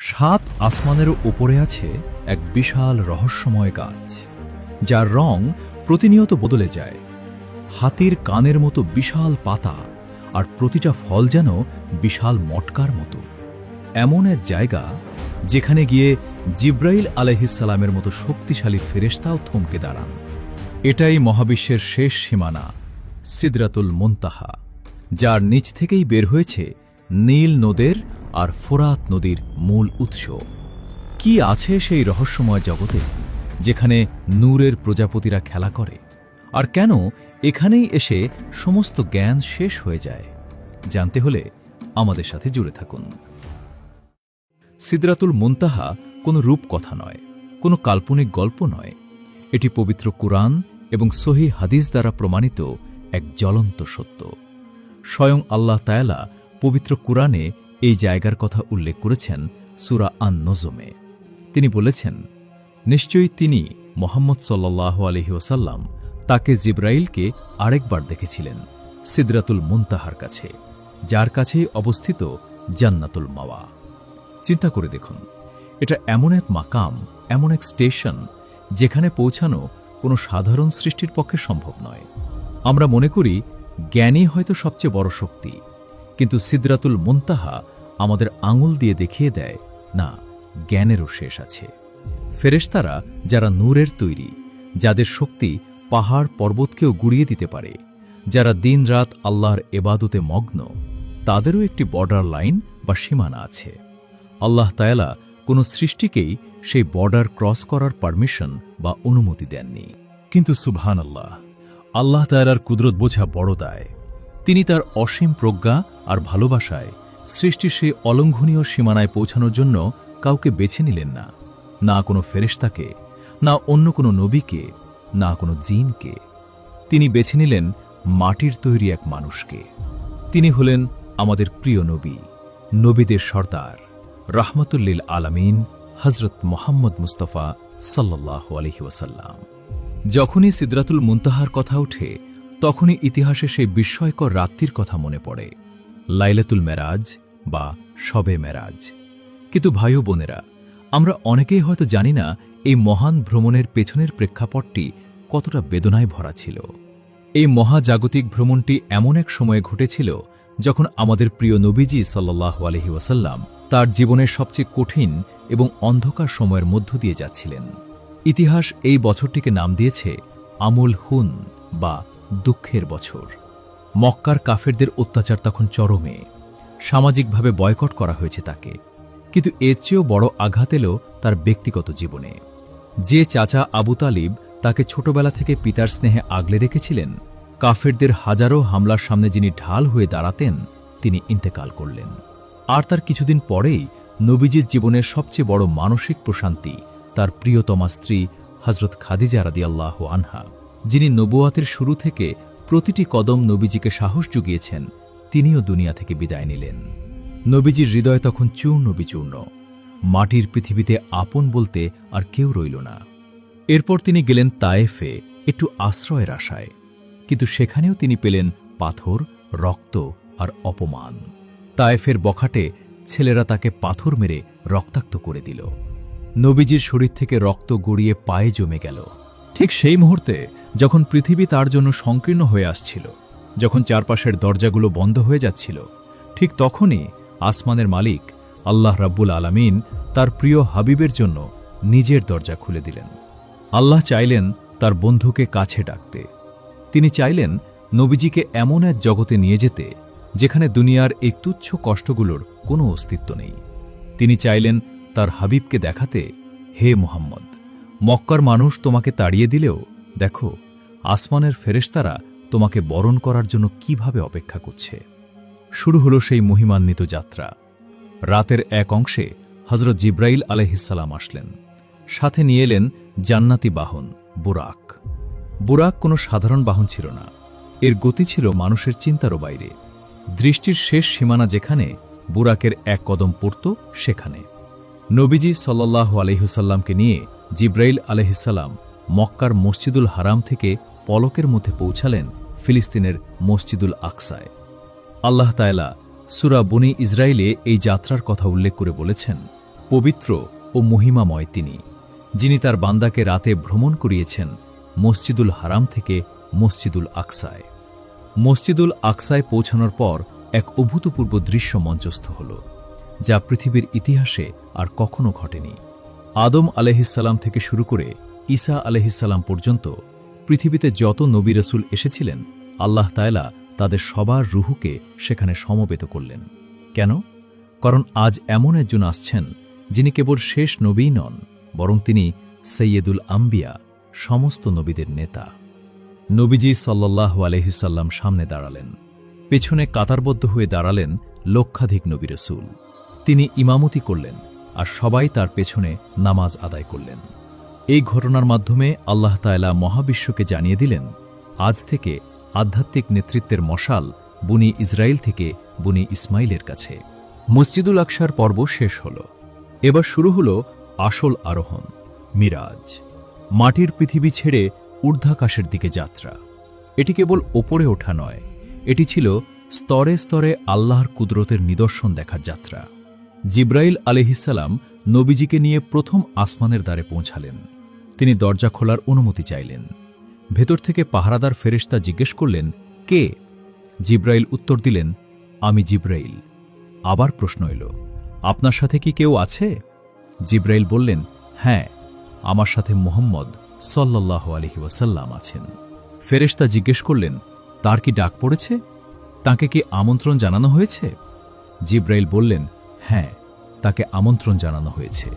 সাত আসমানের ওপরে আছে এক বিশাল রহস্যময় গাছ, যার রং প্রতিনিয়ত বদলে যায়। হাতির কানের মতো বিশাল পাতা আর প্রতিটা ফল যেন বিশাল মটকার মতো। এমন এক জায়গা যেখানে গিয়ে জিব্রাইল আলহিসাল্লামের মতো শক্তিশালী ফেরেশতাও থমকে দাঁড়ান। এটাই মহাবিশ্বের শেষ সীমানা, সিদরাতুল মুনতাহা, যার নিচ থেকেই বের হয়েছে নীল নদের আর ফোরাত নদীর মূল উৎস। কি আছে সেই রহস্যময় জগতে যেখানে নূরের প্রজাপতিরা খেলা করে? আর কেন এখানেই এসে সমস্ত জ্ঞান শেষ হয়ে যায়? জানতে হলে আমাদের সাথে জুড়ে থাকুন। সিদরাতুল মুনতাহা কোনো রূপকথা নয়, কোনো কাল্পনিক গল্প নয়। এটি পবিত্র কুরআন এবং সহি হাদিস দ্বারা প্রমাণিত এক জ্বলন্ত সত্য। স্বয়ং আল্লাহ তায়ালা পবিত্র কুরআনে এই জায়গার কথা উল্লেখ করেছেন সুরা আন নজমে তিনি বলেছেন, নিশ্চয়ই তিনি মোহাম্মদ সাল্লাহ আলহি ওসাল্লাম তাকে জিব্রাইলকে আরেকবার দেখেছিলেন, সিদরাতুল মুনতাহার কাছে, যার কাছেই অবস্থিত জান্নাতুল মাওয়া। চিন্তা করে দেখুন, এটা এমন এক মাকাম, এমন এক স্টেশন, যেখানে পৌঁছানো কোনো সাধারণ সৃষ্টির পক্ষে সম্ভব নয়। আমরা মনে করি, জ্ঞানই হয়তো সবচেয়ে বড় শক্তি। কিন্তু সিদরাতুল মুনতাহা আমাদের আঙুল দিয়ে দেখিয়ে দেয়, না, জ্ঞানেরও শেষ আছে। ফেরেশতারা যারা নূরের তৈরি, যাদের শক্তি পাহাড় পর্বতকেও গুড়িয়ে দিতে পারে, যারা দিনরাত আল্লাহর এবাদতে মগ্ন, তাদেরও একটি বর্ডার লাইন বা সীমানা আছে। আল্লাহ তায়ালা কোনো সৃষ্টিকেই সেই বর্ডার ক্রস করার পারমিশন বা অনুমতি দেননি। কিন্তু সুবহান আল্লাহ আল্লাহ তায়ালার কুদরত বোঝা বড় দায়। তিনি তার অসীম প্রজ্ঞা আর ভালোবাসায় সৃষ্টির সেই অলঙ্ঘনীয় সীমানায় পৌঁছানোর জন্য কাউকে বেছে নিলেন না। না কোনো ফেরেশতাকে, না অন্য কোনো নবীকে, না কোনো জিনকে। তিনি বেছে নিলেন মাটির তৈরি এক মানুষকে। তিনি হলেন আমাদের প্রিয় নবী, নবীদের সর্দার, রাহমাতুল্লিল আলামিন হজরত মোহাম্মদ মুস্তফা সাল্লাহ আলহি ওয়াসাল্লাম। যখনই সিদরাতুল মুনতাহার কথা ওঠে তখনই ইতিহাসে সেই বিস্ময়কর রাত্রির কথা মনে পড়ে। লাইলাতুল মেরাজ বা শবে মেরাজ। কিন্তু ভাই বোনেরা, আমরা অনেকেই হয়তো জানি না এই মহান ভ্রমণের পেছনের প্রেক্ষাপটটি কতটা বেদনায় ভরা ছিল। এই মহাজাগতিক ভ্রমণটি এমন এক সময়ে ঘটেছিল যখন আমাদের প্রিয় নবীজি সাল্লাহ আলহি ওয়াসাল্লাম তার জীবনের সবচেয়ে কঠিন এবং অন্ধকার সময়ের মধ্য দিয়ে যাচ্ছিলেন। ইতিহাস এই বছরটিকে নাম দিয়েছে আমুল হুন বা দুঃখের বছর। মক্কার কাফেরদের অত্যাচার তখন চরমে। সামাজিকভাবে বয়কট করা হয়েছে তাকে। কিন্তু এর চেয়েও বড় আঘাত এলো তার ব্যক্তিগত জীবনে। যে চাচা আবু তালিব তাকে ছোটবেলা থেকে পিতার স্নেহে আগলে রেখেছিলেন, কাফেরদের হাজারো হামলার সামনে যিনি ঢাল হয়ে দাঁড়াতেন, তিনি ইন্তেকাল করলেন। আর তার কিছুদিন পরেই নবীজির জীবনের সবচেয়ে বড় মানসিক প্রশান্তি তার প্রিয়তমা স্ত্রী হজরত খাদিজা রাদিয়াল্লাহ আনহা। যিনি নবুয়াতের শুরু থেকে প্রতিটি কদম নবীজিকে সাহস জুগিয়েছেন, তিনিও দুনিয়া থেকে বিদায় নিলেন। নবীজির হৃদয় তখন চূর্ণ বিচূর্ণ। মাটির পৃথিবীতে আপন বলতে আর কেউ রইল না। এরপর তিনি গেলেন তায়েফে, একটু আশ্রয়ের আশায়। কিন্তু সেখানেও তিনি পেলেন পাথর, রক্ত আর অপমান। তায়েফের বখাটে ছেলেরা তাকে পাথর মেরে রক্তাক্ত করে দিল। নবীজির শরীর থেকে রক্ত গড়িয়ে পায়ে জমে গেল। ঠিক সেই মুহূর্তে, যখন পৃথিবী তার জন্য সংকীর্ণ হয়ে আসছিল, যখন চারপাশের দরজাগুলো বন্ধ হয়ে যাচ্ছিল, ঠিক তখনই আসমানের মালিক আল্লাহ রাব্বুল আলামিন তার প্রিয় হাবিবের জন্য নিজের দরজা খুলে দিলেন। আল্লাহ চাইলেন তার বন্ধুকে কাছে ডাকতে। তিনি চাইলেন নবীজিকে এমন এক জগতে নিয়ে যেতে, যেখানে দুনিয়ার এই তুচ্ছ কষ্টগুলোর কোনো অস্তিত্ব নেই। তিনি চাইলেন তার হাবিবকে দেখাতে, হে মোহাম্মদ! মক্কার মানুষ তোমাকে তাড়িয়ে দিলেও, দেখো, আসমানের ফেরেশতারা তোমাকে বরণ করার জন্য কীভাবে অপেক্ষা করছে। শুরু হলো সেই মহিমান্বিত যাত্রা। রাতের এক অংশে হজরত জিব্রাইল আলহিসাল্লাম আসলেন। সাথে নিয়ে এলেন জান্নাতি বাহন, বুরাক। বুরাক কোনো সাধারণ বাহন ছিল না। এর গতি ছিল মানুষের চিন্তারও বাইরে। দৃষ্টির শেষ সীমানা যেখানে, বুরাকের এক কদম পড়ত সেখানে। নবীজি সাল্লাহ আলহিসাল্লামকে নিয়ে জিব্রাইল আলহিসাল্লাম মক্কার মসজিদুল হারাম থেকে পলকের মধ্যে পৌঁছালেন ফিলিস্তিনের মসজিদুল আকসায়। আল্লাহ তায়লা সুরা বনি ইসরায়েলে এই যাত্রার কথা উল্লেখ করে বলেছেন, পবিত্র ও মহিমাময় তিনি, যিনি তার বান্দাকে রাতে ভ্রমণ করিয়েছেন মসজিদুল হারাম থেকে মসজিদুল আকসায়। মসজিদুল আকসায় পৌঁছানোর পর এক অভূতপূর্ব দৃশ্য মঞ্চস্থ হল, যা পৃথিবীর ইতিহাসে আর কখনো ঘটেনি। আদম আলহিসাল্লাম থেকে শুরু করে ঈসা আলহিসাল্লাম পর্যন্ত পৃথিবীতে যত নবী রসুল এসেছিলেন, আল্লাহ তায়লা তাদের সবার রুহুকে সেখানে সমবেত করলেন। কেন? কারণ আজ এমন একজন আসছেন যিনি কেবল শেষ নবীই নন, বরং তিনি সৈয়দুল আম্বিয়া, সমস্ত নবীদের নেতা। নবীজি সাল্লাহ আলহিসাল্লাম সামনে দাঁড়ালেন। পেছনে কাতারবদ্ধ হয়ে দাঁড়ালেন লক্ষাধিক নবী রসুল। তিনি ইমামতি করলেন। আর সবাই তার পেছনে নামাজ আদায় করলেন। এই ঘটনার মাধ্যমে আল্লাহ তায়লা মহাবিশ্বকে জানিয়ে দিলেন, আজ থেকে আধ্যাত্মিক নেতৃত্বের মশাল বুনি ইসরায়েল থেকে বুনি ইসমাইলের কাছে। মসজিদুল আকসার পর্ব শেষ হল। এবার শুরু হল আসল আরোহণ, মিরাজ। মাটির পৃথিবী ছেড়ে ঊর্ধ্বাকাশের দিকে যাত্রা। এটি কেবল ওপরে ওঠা নয়, এটি ছিল স্তরে স্তরে আল্লাহর কুদরতের নিদর্শন দেখার যাত্রা। জিব্রাইল আলহিসাল্লাম নবীজিকে নিয়ে প্রথম আসমানের দ্বারে পৌঁছালেন। তিনি দরজা খোলার অনুমতি চাইলেন। ভেতর থেকে পাহারাদার ফেরেশতা জিজ্ঞেস করলেন, কে? জিব্রাইল উত্তর দিলেন, আমি জিব্রাইল। আবার প্রশ্ন এল, আপনার সাথে কি কেউ আছে? জিব্রাইল বললেন হ্যাঁ আমার সাথে মোহাম্মদ সল্লাহ আলহি আছেন। ফেরেশতা জিজ্ঞেস করলেন, তার কি ডাক পড়েছে? তাকে কি আমন্ত্রণ জানানো হয়েছে? জিব্রাইল বললেন হ্যাঁ তাকে আমন্ত্রণ জানানো হয়েছে।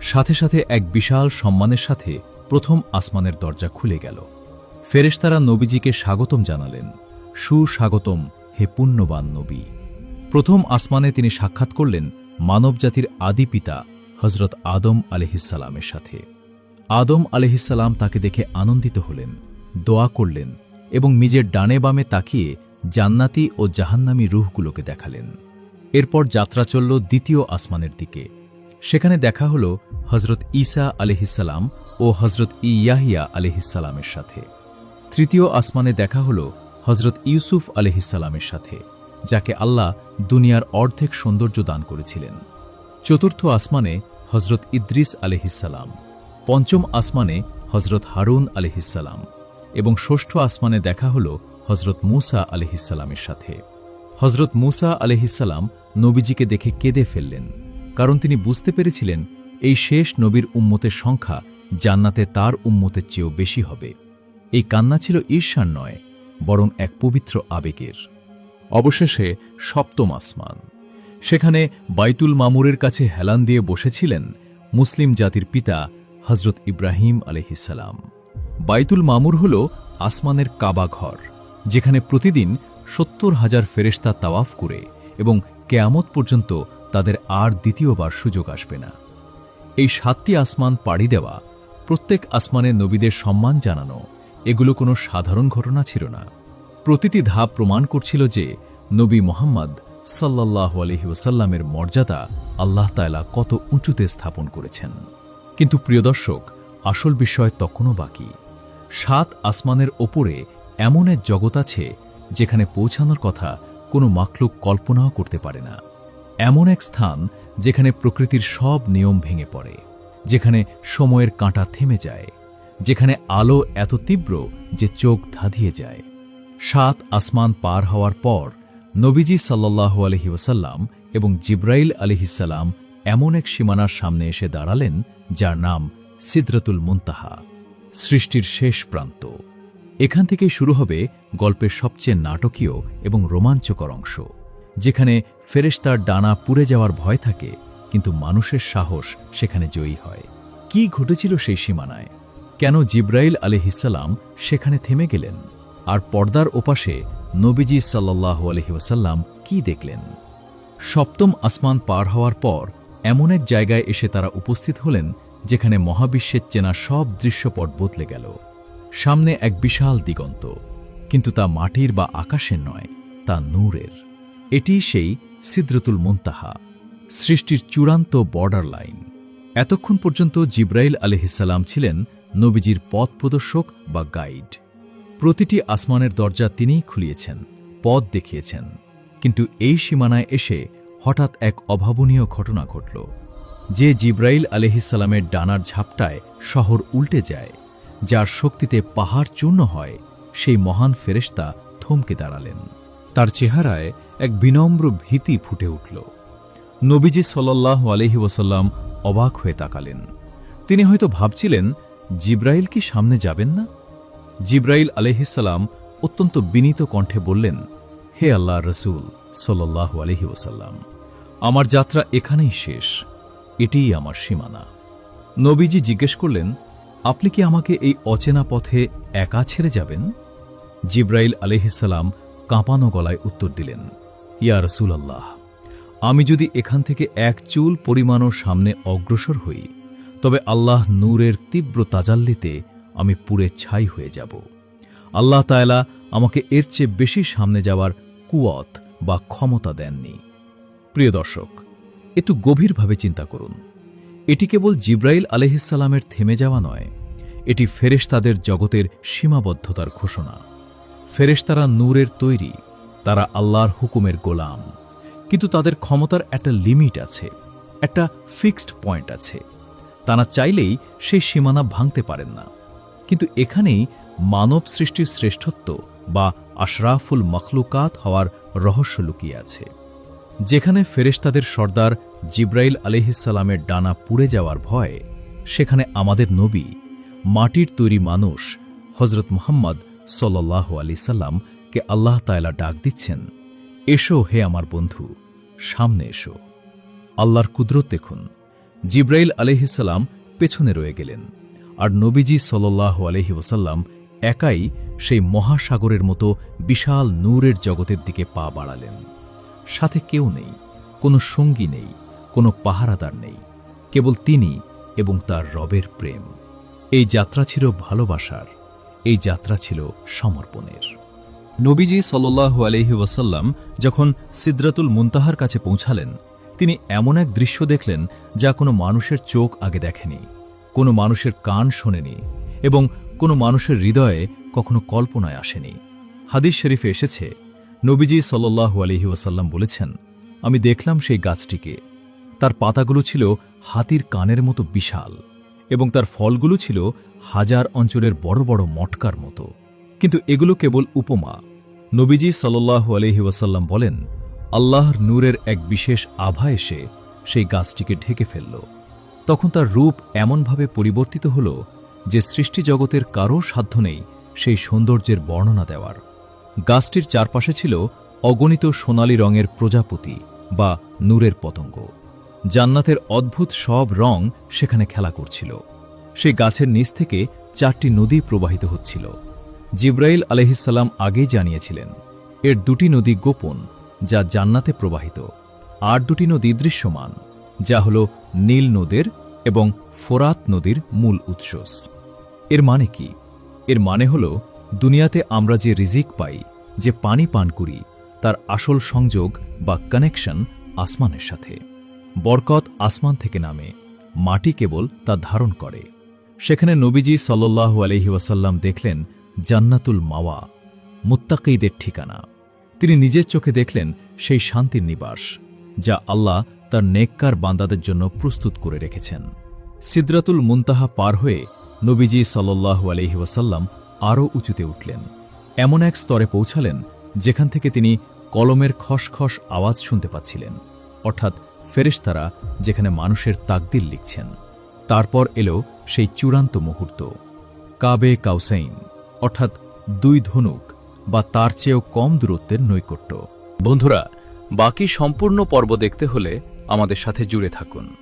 সাথে সাথে এক বিশাল সম্মানের সাথে প্রথম আসমানের দরজা খুলে গেল। ফেরেশতারা নবীজিকে স্বাগতম জানালেন। সুস্বাগতম, হে পুণ্যবান নবী। প্রথম আসমানে তিনি সাক্ষাৎ করলেন মানবজাতির আদি পিতা হজরত আদম আলহিসাল্লামের সাথে। আদম আলহিসাল্লাম তাকে দেখে আনন্দিত হলেন, দোয়া করলেন এবং নিজের ডানে বামে তাকিয়ে জান্নাতি ও জাহান্নামী রুহগুলোকে দেখালেন। এরপর যাত্রা চলল দ্বিতীয় আসমানের দিকে। সেখানে দেখা হল হজরত ঈসা আলহিসাল্লাম ও হজরত ইয়াহিয়া আলহিসাল্লামের সাথে। তৃতীয় আসমানে দেখা হল হজরত ইউসুফ আলহিসাল্লামের সাথে, যাকে আল্লাহ দুনিয়ার অর্ধেক সৌন্দর্য দান করেছিলেন। চতুর্থ আসমানে হজরত ইদ্রিস আলহিসাল্লাম পঞ্চম আসমানে হজরত হারুন আলহিসাল্লাম এবং ষষ্ঠ আসমানে দেখা হল হজরত মুসা আলহিসাল্লামের সাথে। হজরত মুসা আলহিসাল্লাম নবীজিকে দেখে কেঁদে ফেললেন, কারণ তিনি বুঝতে পেরেছিলেন এই শেষ নবীর উম্মতের সংখ্যা জান্নাতে তার উম্মতের চেয়েও বেশি হবে। এই কান্না ছিল ঈর্ষার নয়, বরং এক পবিত্র আবেগের। অবশেষে সপ্তম আসমান, সেখানে বাইতুল মামুরের কাছে হেলান দিয়ে বসেছিলেন মুসলিম জাতির পিতা হজরত ইব্রাহিম আলহিসাল্লাম বাইতুল মামুর হল আসমানের কাবা ঘর, যেখানে প্রতিদিন সত্তর হাজার ফেরেশতা তাওয়াফ করে এবং কেয়ামত পর্যন্ত তাদের আর দ্বিতীয়বার সুযোগ আসবে না। এই সাতটি আসমান পাড়ি দেওয়া, প্রত্যেক আসমানে নবীদের সম্মান জানানো, এগুলো কোনো সাধারণ ঘটনা ছিল না। প্রতিটি ধাপ প্রমাণ করছিল যে নবী মোহাম্মদ সাল্লাহ আলহি ওসাল্লামের মর্যাদা আল্লাহ তায়লা কত উঁচুতে স্থাপন করেছেন। কিন্তু প্রিয় দর্শক, আসল বিষয় তখনও বাকি। সাত আসমানের ওপরে এমন এক জগৎ আছে যেখানে পৌঁছানোর কথা কোনো মাকলুক কল্পনাও করতে পারে না। এমন এক স্থান যেখানে প্রকৃতির সব নিয়ম ভেঙে পড়ে, যেখানে সময়ের কাঁটা থেমে যায়, যেখানে আলো এত তীব্র যে চোখ ধাঁধিয়ে যায়। সাত আসমান পার হওয়ার পর নবীজি সাল্লাহ আলহি ওসাল্লাম এবং জিব্রাইল আলিহিসাল্লাম এমন এক সীমানার সামনে এসে দাঁড়ালেন, যার নাম সিদ্রতুল মুন্তাহা, সৃষ্টির শেষ প্রান্ত। এখান থেকেই শুরু হবে গল্পের সবচেয়ে নাটকীয় এবং রোমাঞ্চকর অংশ, যেখানে ফেরেশতার ডানা পুড়ে যাওয়ার ভয় থাকে, কিন্তু মানুষের সাহস সেখানে জয়ী হয়। কি ঘটেছিল সেই সীমানায়? কেন জিব্রাইল আলহিসাল্লাম সেখানে থেমে গেলেন? আর পর্দার ওপাশে নবীজি সাল্লাহ আলহি ওসাল্লাম কি দেখলেন? সপ্তম আসমান পার হওয়ার পর এমন এক জায়গায় এসে তারা উপস্থিত হলেন, যেখানে মহাবিশ্বের চেনা সব দৃশ্যপট বদলে গেল। সামনে এক বিশাল দিগন্ত, কিন্তু তা মাটির বা আকাশের নয়, তা নূরের। এটি সেই সিদ্রতুল মুন্তাহা, সৃষ্টির চূড়ান্ত বর্ডার লাইন এতক্ষণ পর্যন্ত জিব্রাইল আলহিসাল্লাম ছিলেন নবীজির পথ প্রদর্শক বা গাইড প্রতিটি আসমানের দরজা তিনিই খুলিয়েছেন, পথ দেখিয়েছেন। কিন্তু এই সীমানায় এসে হঠাৎ এক অভাবনীয় ঘটনা ঘটল। যে জিব্রাইল আলহিসাল্লামের ডানার ঝাপটায় শহর উল্টে যায় যার শক্তিতে পাহাড় চূর্ণ হয়, সেই মহান ফেরেশতা থমকে দাঁড়ালেন। তার চেহারায় এক বিনম্র ভীতি ফুটে উঠল। নবীজি সাল্লাহ আলহি ওসাল্লাম অবাক হয়ে তাকালেন। তিনি হয়তো ভাবছিলেন, জিব্রাইল কি সামনে যাবেন না? জিব্রাইল আলহিসাল্লাম অত্যন্ত বিনীত কণ্ঠে বললেন, হে আল্লাহ রসুল সাল্লাহ আলহি ওসাল্লাম আমার যাত্রা এখানেই শেষ, এটিই আমার সীমানা। নবীজি জিজ্ঞেস করলেন আপনি কি আমাকে এই অচেনা পথে একা ছেড়ে যাবেন? জিব্রাইল আলহিসাল্লাম কাঁপানো গলায় উত্তর দিলেন, ইয়া রসুল আল্লাহ আমি যদি এখান থেকে এক চুল পরিমাণও সামনে অগ্রসর হই, তবে আল্লাহ নূরের তীব্র তাজাল্লিতে আমি পুড়ে ছাই হয়ে যাব। আল্লাহ তায়লা আমাকে এর চেয়ে বেশি সামনে যাওয়ার কুয়ত বা ক্ষমতা দেননি। প্রিয় দর্শক, একটু গভীরভাবে চিন্তা করুন। এটি কেবল জিব্রাইল আলহিসাল্লামের থেমে যাওয়া নয়, এটি ফেরেশতাদের জগতের সীমাবদ্ধতার ঘোষণা। ফেরেশতারা নূরের তৈরি, তারা আল্লাহর হুকুমের গোলাম। কিন্তু তাদের ক্ষমতার একটা লিমিট আছে, একটা ফিক্সড পয়েন্ট আছে। তারা চাইলেই সেই সীমানা ভাঙতে পারেন না। কিন্তু এখানেই মানব সৃষ্টির শ্রেষ্ঠত্ব বা আশরাফুল মখলুকাত হওয়ার রহস্য লুকিয়ে আছে। যেখানে ফেরেশতাদের সর্দার জিব্রাইল আলিহিসাল্লামের ডানা পুড়ে যাওয়ার ভয়, সেখানে আমাদের নবী, মাটির তৈরি মানুষ হজরত মুহাম্মদ সল্লাহ আলি সাল্লামকে আল্লাহ তায়লা ডাক দিচ্ছেন, এসো হে আমার বন্ধু, সামনে এসো। আল্লাহর কুদরত দেখুন, জিব্রাইল আলহিসাল্লাম পেছনে রয়ে গেলেন, আর নবীজি সল্লাহ আলহি ওসাল্লাম একাই সেই মহাসাগরের মতো বিশাল নূরের জগতের দিকে পা বাড়ালেন। সাথে কেউ নেই, কোনো সঙ্গী নেই, কোনো পাহারাদার নেই, কেবল তিনি এবং তার রবের প্রেম। এই যাত্রা ছিল ভালোবাসার, এই যাত্রা ছিল সমর্পণের। নবীজি সাল্লু আলহি ওয়াসাল্লাম যখন সিদ্রাতুল মুনতাহার কাছে পৌঁছালেন, তিনি এমন এক দৃশ্য দেখলেন যা কোনো মানুষের চোখ আগে দেখেনি, কোনো মানুষের কান শোনেনি এবং কোনো মানুষের হৃদয়ে কখনো কল্পনায় আসেনি। হাদিস শরীফে এসেছে নবীজি সাল্লাহু আলহি ওয়াসাল্লাম বলেছেন, আমি দেখলাম সেই গাছটিকে। তার পাতাগুলো ছিল হাতির কানের মতো বিশাল এবং তার ফলগুলো ছিল হাজার অঞ্চলের বড় বড় মটকার মতো। কিন্তু এগুলো কেবল উপমা। নবীজি সাল্লাহু আলহি ওয়াসাল্লাম বলেন, আল্লাহর নূরের এক বিশেষ আভা এসে সেই গাছটিকে ঢেকে ফেলল। তখন তার রূপ এমনভাবে পরিবর্তিত হল যে সৃষ্টি জগতের কারও সাধ্য নেই সেই সৌন্দর্যের বর্ণনা দেওয়ার। গাছটির চারপাশে ছিল অগণিত সোনালি রঙের প্রজাপতি বা নূরের পতঙ্গ। জান্নাতের অদ্ভুত সব রং সেখানে খেলা করছিল। সেই গাছের নিচ থেকে চারটি নদী প্রবাহিত হচ্ছিল। জিব্রাইল আলহিসাল্লাম আগেই জানিয়েছিলেন, এর দুটি নদী গোপন, যা জান্নাতে প্রবাহিত, আর দুটি নদী দৃশ্যমান, যা হল নীল নদের এবং ফোরাত নদীর মূল উৎস। এর মানে কি? এর মানে হল দুনিয়াতে আমরা যে রিজিক পাই, যে পানি পান করি, তার আসল সংযোগ বা কানেকশন আসমানের সাথে। বরকত আসমান থেকে নামে, মাটি কেবল তা ধারণ করে। সেখানে নবীজি সাল্লাহু আলহি ওয়াসাল্লাম দেখলেন জান্নাতুল মাওয়া, মুত্তাকিদের ঠিকানা। তিনি নিজের চোখে দেখলেন সেই শান্তির নিবাস, যা আল্লাহ তার নেককার বান্দাদের জন্য প্রস্তুত করে রেখেছেন। সিদ্রাতুল মুনতাহা পার হয়ে নবীজি সাল্লাহু আলহি ওয়াসাল্লাম আরও উঁচুতে উঠলেন। এমন এক স্তরে পৌঁছালেন, যেখান থেকে তিনি কলমের খসখস আওয়াজ শুনতে পাচ্ছিলেন। অর্থাৎ ফেরেশতারা যেখানে মানুষের তাকদিল লিখছেন। তারপর এলো সেই চূড়ান্ত মুহূর্ত। কাবে কাউসাইন, অর্থাৎ দুই ধনুক বা তার চেয়েও কম দূরত্বের নৈকট্য। বন্ধুরা, বাকি সম্পূর্ণ পর্ব দেখতে হলে আমাদের সাথে জুড়ে থাকুন।